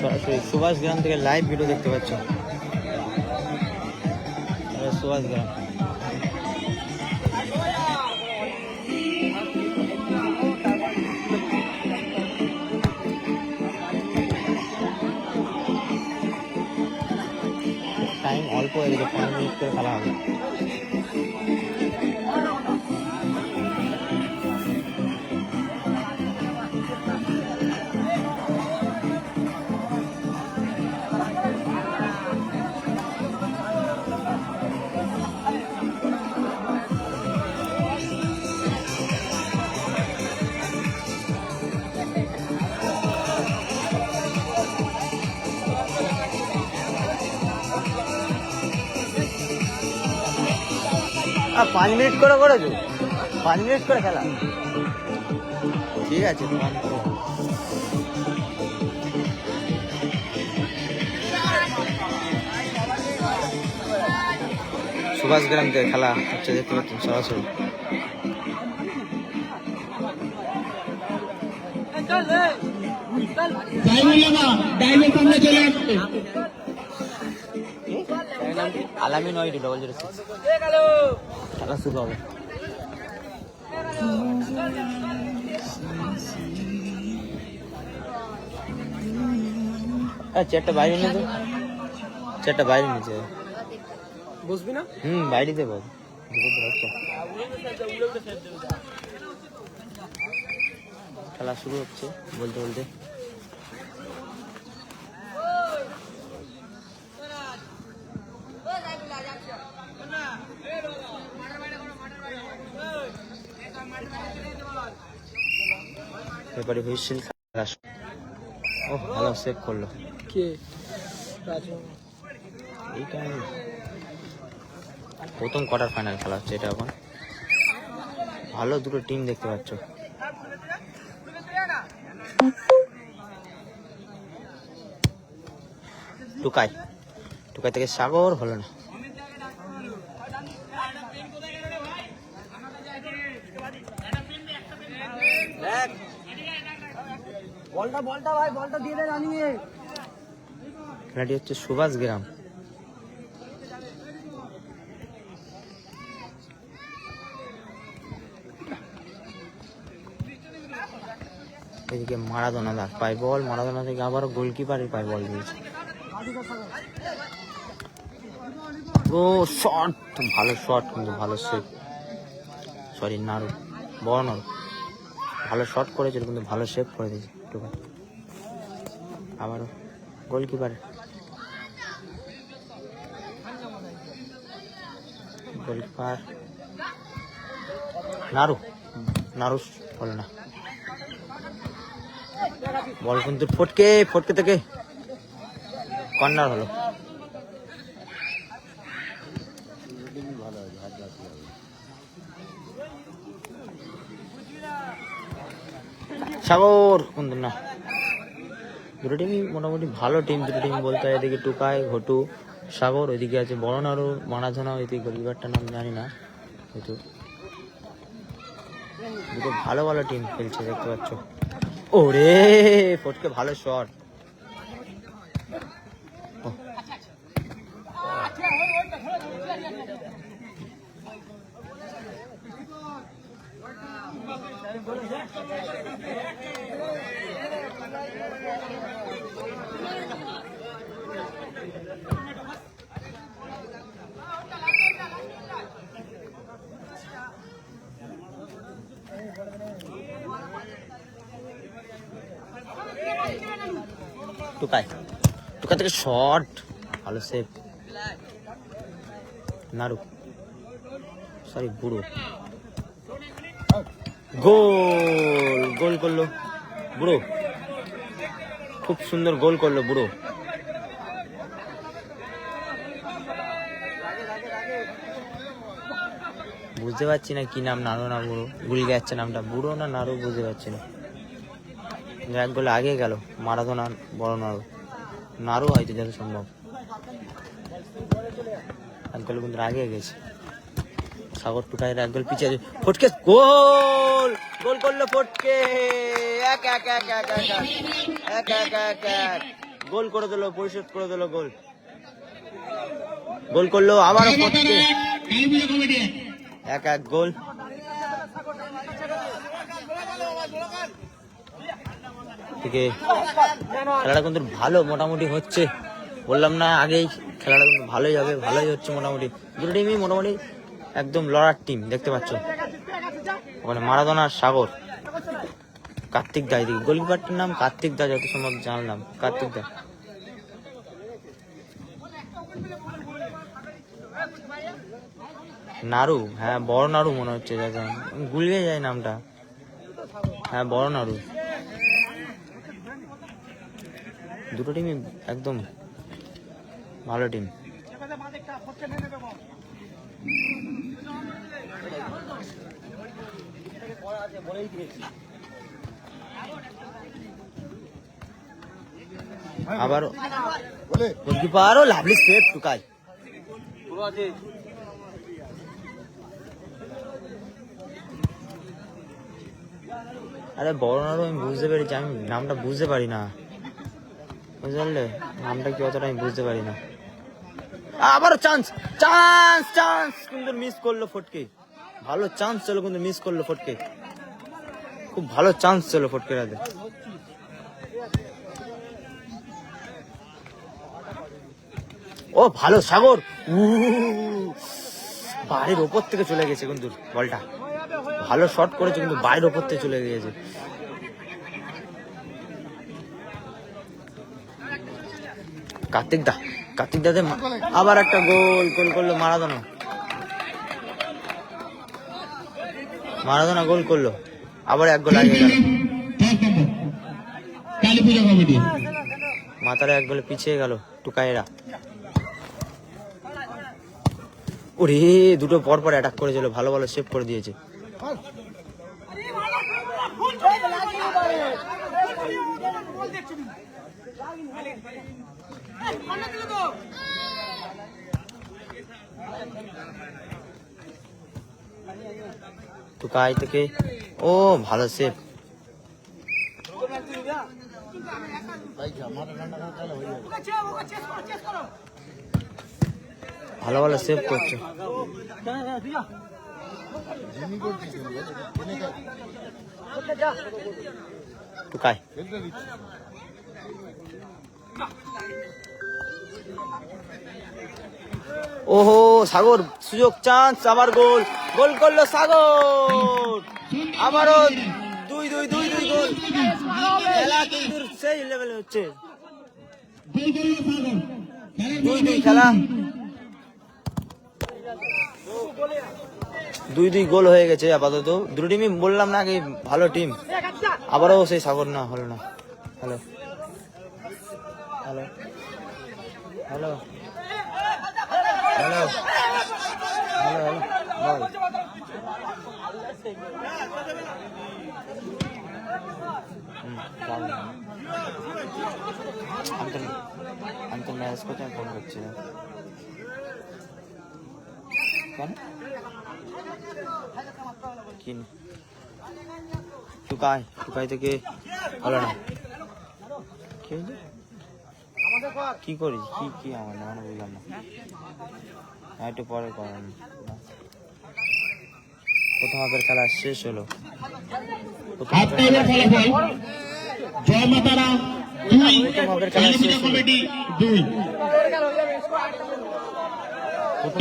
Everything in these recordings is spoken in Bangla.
সরাসরি সুভাষ গ্রাম থেকে লাইভ ভিডিও দেখতে পাচ্ছ? সুভাষ গ্রাম। টাইম অল্প হয়ে গেছে, পনেরো মিনিট করে খেলা হবে। পাঁচ মিনিট করে করেছ পাঁচ মিনিট করে খেলা ঠিক আছে সুভাষ গ্রাম থেকে খেলা হচ্ছে দেখতে পাচ্ছেন সরাসরি সামনে চলে আসছে আলামিন ওয়াইডি ডবল জিরো সিক্স খেলা শুরু হবে। চেয়ারটা বাইরে নিয়ে তো চেয়ারটা বাইরে নিচে বসবি না? হুম বাইরে দেবো খেলা শুরু হচ্ছে বলতে বলতে। এবারে হুইসেল খেলা ও ভালো সেভ করল। কে? এইটা প্রথম কোয়ার্টার ফাইনাল খেলা হচ্ছে এটা এখন। ভালো দুটো টিম দেখতে পাচ্ছ। টুকাই। টুকাই থেকে সাগর হলো না। খেলাটি হচ্ছে সুভাষ গ্রাম। এদিকে মারাদোনা দাগ পাই বল, মারাদোনা থেকে আবারও গোলকিপারের পাই বল দিয়েছে। ও শট ভালো শট কিন্তু ভালো সেভ সরি নাড়ু বড় ভালো শট করেছিল, কিন্তু ভালো সেভ করে দিয়েছে টুকা আবারও গোলকিপার। গোলকিপার নাড়ু নাড়ু হলো না। বল কিন্তু ফটকে ফটকে থেকে কর্নার হলো। সাগর কিন্তু না দুটো টিমই মোটামুটি ভালো টিম দুটো টিম বলতে হয়, এদিকে টুকাই, ঘটু, সাগর, ওইদিকে আছে বড় নাড়ু মানাধনা ওইদিকে গোলকিপারটার নাম জানি না, কিন্তু দুটো ভালো ভালো টিম খেলছে, দেখতে পাচ্ছ। ওরে, ফটকে ভালো শট টুকাই টুকা থেকে শট ভালো সেভ নাড়ু। সরি বুড়ো। গোল! গোল করল। বুড়ো। খুব সুন্দর গোল করল বুড়ো। বুঝতে পারছি না কি নাম, নাড়ু না বুড়ো। ভুল যাচ্ছে নামটা। বুড়ো না নাড়ু বুঝতে পারছি না। এক গোল আগে গেল মারাদোনা বড় নাড়ু নাড়ু হয়তো যত সম্ভব। এক গোল কিন্তু আগে গেছে। সাগর টুকাইয়ের এক গোল পিছিয়ে ফটকে গোল! গোল করল ফটকে। এক এক এক এক এক এক। এক এক এক গোল করে দিল পরিশোধ করে দিল গোল। গোল করল ফটকে। এক এক গোল। থেকে খেলাটা কিন্তু ভালো মোটামুটি হচ্ছে। বললাম না আগেই খেলাটা কিন্তু ভালোই হবে, ভালোই হচ্ছে মোটামুটি। দুটো টিমই মোটামুটি একদম লড়ার টিম দেখতে পাচ্ছ। ওখানে মারাদোনা সাগর। কার্তিক দা এদিকে গোলকিপারটির নাম কার্তিক দা যত সম্ভব জানলাম। কার্তিক দা নাড়ু হ্যাঁ বড় নাড়ু মনে হচ্ছে গুলিয়ে যায় নামটা। হ্যাঁ বড় নাড়ু দুটো টিমই একদম ভালো টিম। আবার গোলকিপারও লাভলি সেভ টুকাই আরে বড় আমি বুঝতে পেরেছি, আমি নামটা বুঝতে পারি না। বুঝতে পারলে নামটা কি অতটা আমি বুঝতে পারি না আবারও চান্স চান্স চান্স কিন্তু মিস করল ফটকে। ভালো চান্স ছিল কিন্তু মিস করল ফটকে। খুব ভালো চান্স ছিল ফটকে রাতে। ও, ভালো সাগর। বাড়ির ওপর থেকে চলে গেছে কিন্তু বলটা। ভালো শট করেছে কিন্তু বাইরের ওপর থেকে চলে গিয়েছে। কার্তিক দা, কার্তিক মা- আবার একটা গোল গোল করল মারাদোনা। মারাদোনা গোল করল, আবার এক গোল আগে গেল। মাথার এক গোলে পিছিয়ে গেল টুকাইরা ওরে, দুটো পর পর অ্যাটাক করেছিল, ভালো ভালো সেভ করে দিয়েছে। টুকাই থেকে ও ভালো সেভ ভালো ভালো সেভ করছ। টুকাই ওহো, সাগর, সুযোগ চান্স আবার গোল। গোল করল সাগর। আবারও দুই দুই দুই দুই গোল। খেলা কিন্তু সেই লেভেলে হচ্ছে। দুই দুই খেলা। দুই দুই গোল হয়ে গেছে আপাতত। দুটো টিমই বললাম না ভালো টিম আবারও সেই সাগর না, হলো না। Hello. Hello hello hello hello. আমি তো আমি তো ম্যাচ করতে ফোন করছি না কেন কি টুকাই টুকাই থেকে হলো না কি? কি করিস? কি কি আমার না মানে বুঝলাম না। একটু পরে করেন প্রথম হাফের খেলা শেষ হলো। জয় মাতারা। দুই। কমিটি দুই।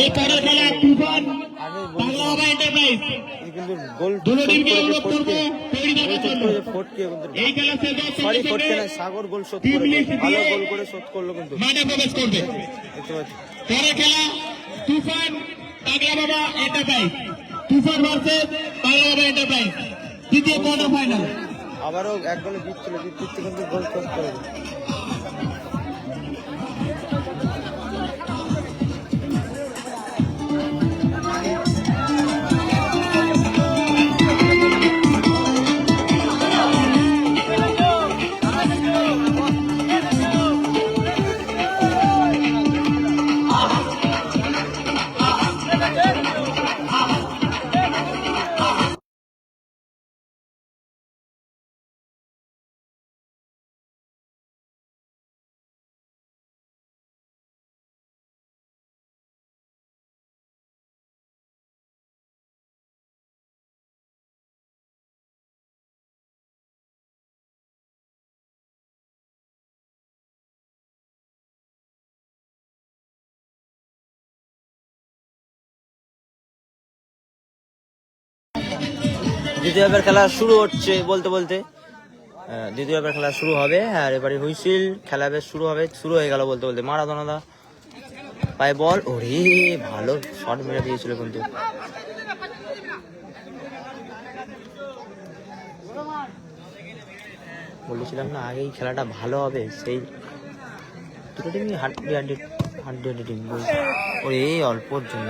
এই পরের খেলা তুফান বাংলা এন্টারপ্রাইজ। কিন্তু গোল ফটকে সরি সঙ্গে ফটকে না সাগর গোল শোধ লিস্ট ভালো গোল করে শোধ করল কিন্তু। পরের খেলা তুফান পাগলা বাবা এন্টারপ্রাইজ তুফান ভার্সেস পাগলা বাবা এন্টারপ্রাইজ দ্বিতীয় কোয়ার্টার ফাইনাল আবারও এক গোলে জিতছিল জিততে কিন্তু গোল শোধ করেছে। দ্বিতীয় এবার খেলা শুরু হচ্ছে বলতে বলতে। দ্বিতীয় এবার খেলা শুরু হবে, আর এবারে হুইসিল খেলা বেশ শুরু হবে, শুরু হয়ে গেল বলতে বলতে। মারাদোনা দা পায়ে বল, ওরে, ভালো শট মেরে দিয়েছিল কিন্তু। বলেছিলাম না, আগেই খেলাটা ভালো হবে, সেই দুটো টিমই হাড্ডি হাড্ডি হাড্ডি হাড্ডি টিম ওরে, অল্পর জন্য।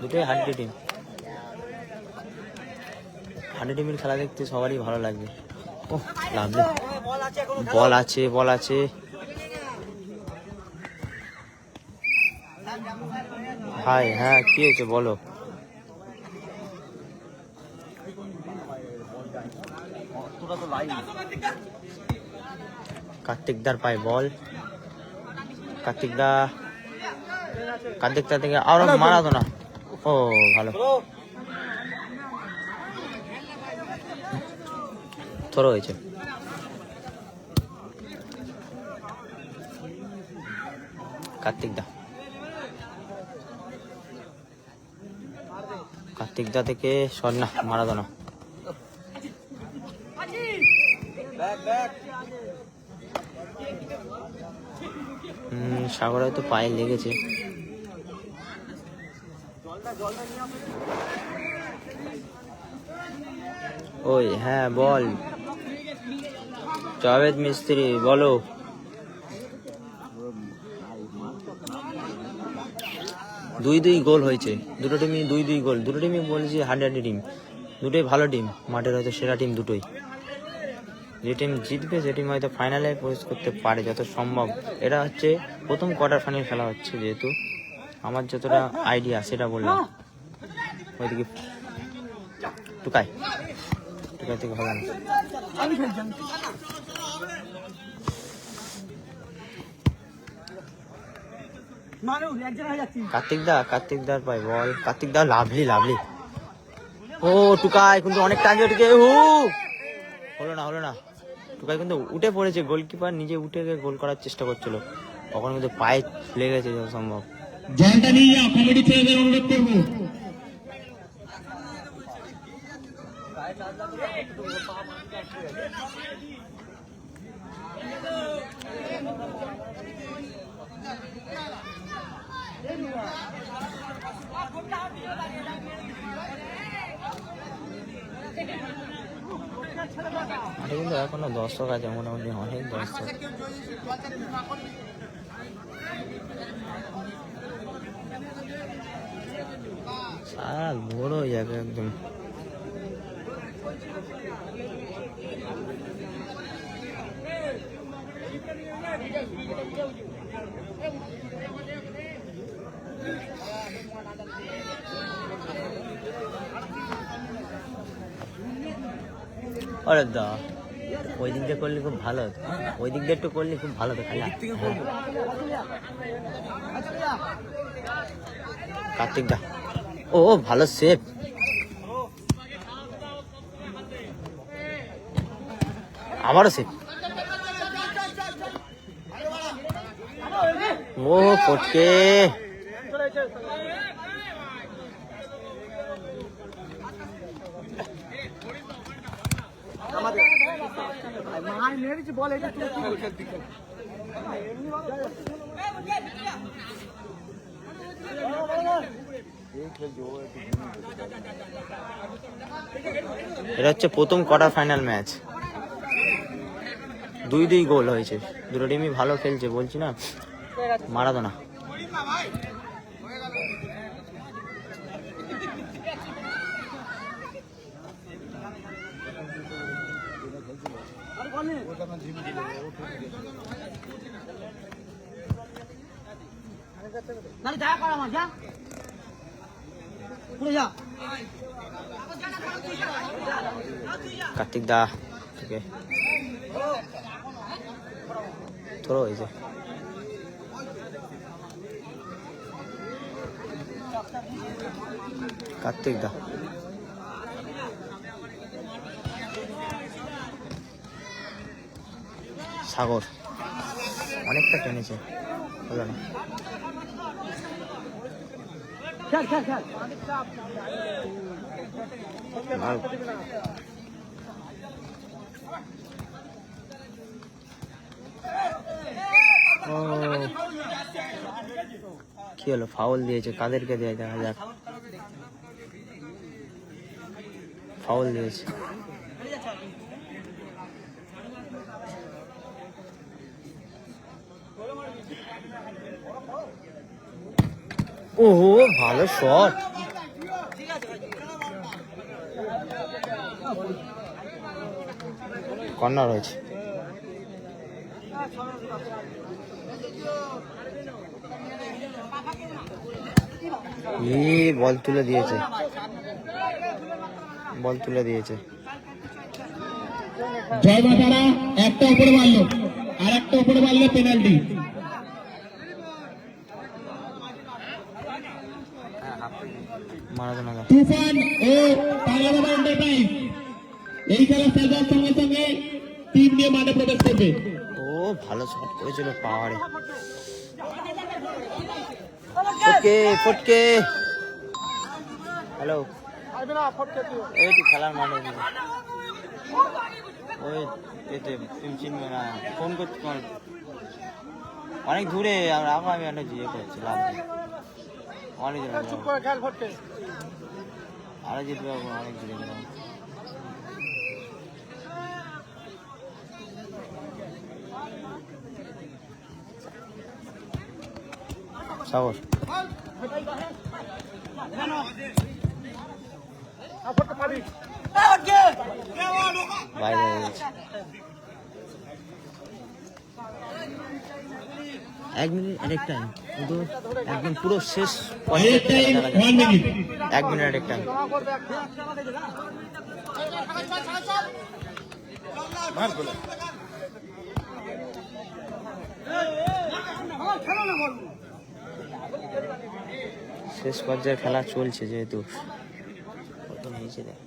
দুটোই হাড্ডি টিম হাড্ডি টিমের খেলা দেখতে সবারই ভালো লাগবে ও লাভলি বল আছে বল আছে হাই হ্যাঁ কি হয়েছে বলো? কার্তিকদার পায় বল। কার্তিকদা কার্তিকদা থেকে আরও মারা তো না। ও ভালো। থরো হয়েছে কার্তিকদা কার্তিকদা থেকে স্বর্ণা মারাদোনা। সাগরে তো পায়ে লেগেছে। ওই হ্যাঁ বল। জাভেদ মিস্ত্রি, বলো। দুই দুই গোল হয়েছে। দুটো টিমই দুই দুই গোল। দুটো টিমই বলেছি হান্ড্রেড টিম। দুটোই ভালো টিম। মাঠের হয়তো সেরা টিম দুটোই। যে টিম জিতবে, সে টিম হয়তো ফাইনালে প্রবেশ করতে পারে যত সম্ভব। এটা হচ্ছে প্রথম কোয়ার্টার ফাইনাল খেলা হচ্ছে যেহেতু। আমার যতটা আইডিয়া সেটা বললাম। ওইদিকে টুকাই। টুকাই থেকে হবে না কার্তিক দা কার্তিক দার পাই বল। কার্তিক দা লাভলি লাভলি। ও টুকাই কিন্তু অনেক টাইম টুকে হু! হলো না হলো না। টুকাই কিন্তু উঠে পড়েছে গোলকিপার নিজে উঠে গিয়ে গোল করার চেষ্টা করছিল। তখন কিন্তু পায়ে লেগেছে যত সম্ভব। জলটা নিয়ে যাও কমিটি ছেলেদের অনুরোধ করব। মাঠে কিন্তু এখনও দর্শক আছে মোটামুটি অনেক দর্শক সারা বড় হয়ে যাবে একদম আরে দা ওই দিক দিয়ে করলে খুব ভালো হতো। ওই দিক দিয়ে একটু করলে খুব ভালো হতো খেলা। কার্তিক দা ও ও, ভালো সেফ আবারও সেফ ও ফটকে। এটা হচ্ছে প্রথম কোয়ার্টার ফাইনাল ম্যাচ দুই দুই গোল হয়েছে। দুটো টিমই ভালো খেলছে, বলছি না। মারাদোনা। কার্তিক দা আছে থ্রো হয়েছে। কার্তিক দা। সাগর। অনেকটা টেনেছে। হলো না? ও কি হলো? ফাউল দিয়েছে। কাদেরকে দিয়ে? দেখা যাক। ফাউল দিয়েছে। ওহো, ভালো শট কর্নার হয়েছে। বল তুলে দিয়েছে। বল তুলে দিয়েছে। জয় মাতারা, একটা উপরে মারলো। আর একটা উপরে মারলে পেনাল্টি। তুফান ও এন্টারপ্রাইজ এই খেলা খেলবার সঙ্গে সঙ্গে টিম নিয়ে মাঠে প্রবেশ করবে। ও ভালো শট করেছিল পাওয়ারে। ফটকে ফটকে। হ্যালো এই খেলার মাঠে। ওই এতে চিনবে না ফোন করছি তোমার অনেক দূরে আর আবার আমি একটা ইয়ে করছি লাভ নেই অনেক দূরে আরও জিতবে এখন অনেক দূরে গেলাম সাগর বাইরে হয়ে এক মিনিট এক টাইম একদম পুরো শেষ এক মিনিট এক টাইম শেষ পর্যায়ে খেলা চলছে যেহেতু। কত নিয়েছে দেখ।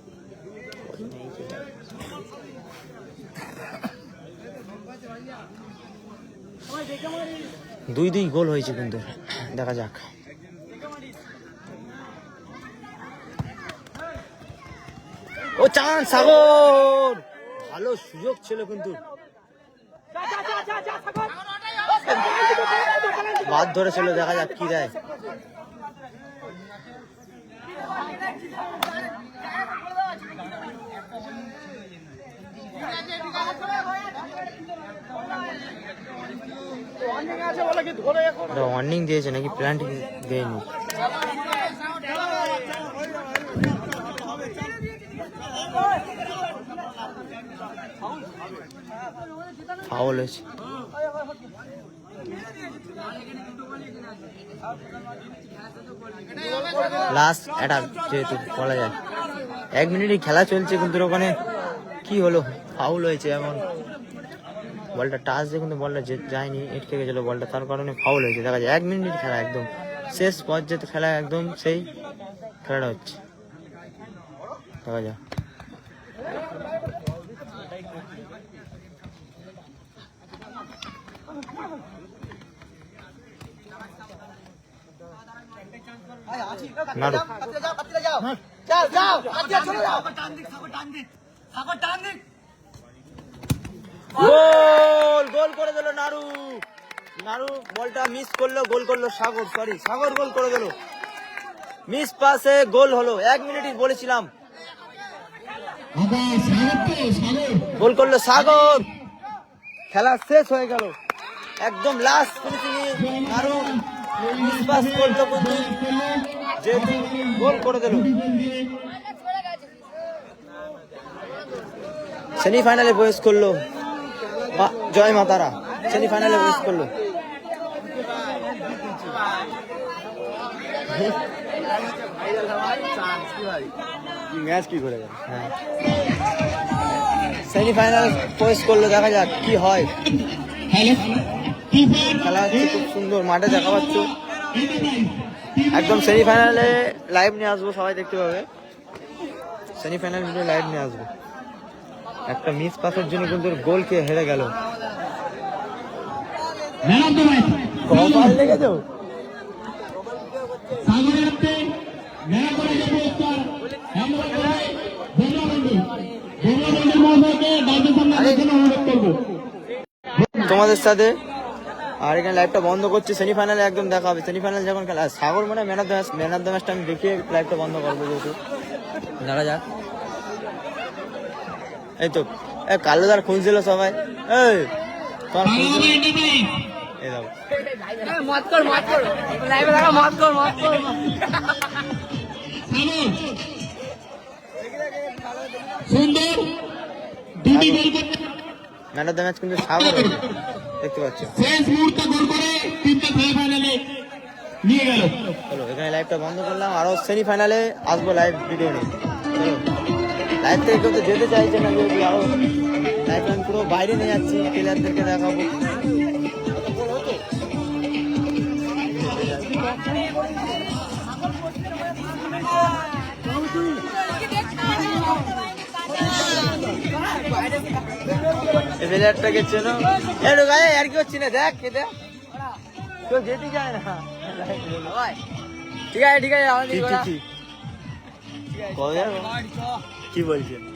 দুই দুই গোল হয়েছে কিন্তু, দেখা যাক। ও চান সাগর! ভালো সুযোগ ছিল কিন্তু। বাদ ধরেছিল, দেখা যাক কি দেয়। ওয়ার্নিং দিয়েছে নাকি প্ল্যান্ট দেয়নি। ফাউল হয়েছে। লাস্ট অ্যাটাক যেহেতু বলা যায়। এক মিনিটই খেলা চলছে কিন্তু ওখানে কি হলো? ফাউল হয়েছে এমন। বলটা টাচ দিয়ে কিন্তু বলটা যায়নি এটকে গেছিল বলটা, তার কারণে ফাউল হয়েছে। দেখা যায়, এক মিনিট খেলা একদম। শেষ পর্যায়ে খেলা একদম সেই খেলাটা হচ্ছে। দেখা যাক। নাড়ু। গোল গোল করে দিল নাড়ু নাড়ু বলটা মিস করল, গোল করল সাগর সরি সাগর গোল করে দিল। মিস পাসে গোল হলো, এক মিনিটই বলেছিলাম। গোল করল সাগর। খেলা শেষ হয়ে গেল। একদম লাস্ট ফিনিশিং নাড়ু মিস পাস করল যেহেতু গোল করে দিল। সেমিফাইনালে প্রবেশ করল। জয় মাতারা। সেমিফাইনালে প্রবেশ করল। ম্যাচ কি করে হ্যাঁ। সেমিফাইনাল প্রবেশ করল দেখা যাক কি হয়। খেলা হচ্ছে খুব সুন্দর মাঠে দেখা পাচ্ছ। একদম সেমিফাইনালে লাইভ নিয়ে আসব সবাই দেখতে পাবে। সেমিফাইনাল ভিডিও লাইভ নিয়ে আসব। একটা মিস পাসের জন্য কিন্তু গোল খেয়ে হেরে গেল। কপাল তোমাদের সাথে আর এখানে লাইভটা বন্ধ করছি সেমিফাইনালে একদম দেখা হবে। সেমিফাইনাল যখন খেলা সাগর মানে man of the match man of the ম্যাচটা আমি দেখিয়ে লাইভটা বন্ধ করব যেহেতু। দেখা যাক। এই তো এ কালুদার খুঁজছিল সবাই। এই তোমার বাংলা খুঁজছিল বাবা এন্টারপ্রাইজ এই দেখো। সাগর সুন্দর। দুটি গোল করে ম্যান অফ দ্য ম্যাচ কিন্তু সাগর দেখতে পাচ্ছ। শেষ মুহূর্তে গোল করে তিনটে সেমিফাইনালে নিয়ে গেল। চলো এখানে লাইভটা বন্ধ করলাম। আরও সেমিফাইনালে আসব লাইভ ভিডিও নিয়ে। লাইভ থেকে কেউ তো যেতে চাইছে না যেহেতু আরও লাইভ আমি পুরো বাইরে নিয়ে যাচ্ছি প্লেয়ারদেরকে দেখাবো। প্লেয়ারটাকে চেনো? একটু গায়ে আর কি হচ্ছে না দেখ কে দেখ। কেউ যেতে চায় না। ঠিক আছে ঠিক আছে কি কি কি? কি বলছে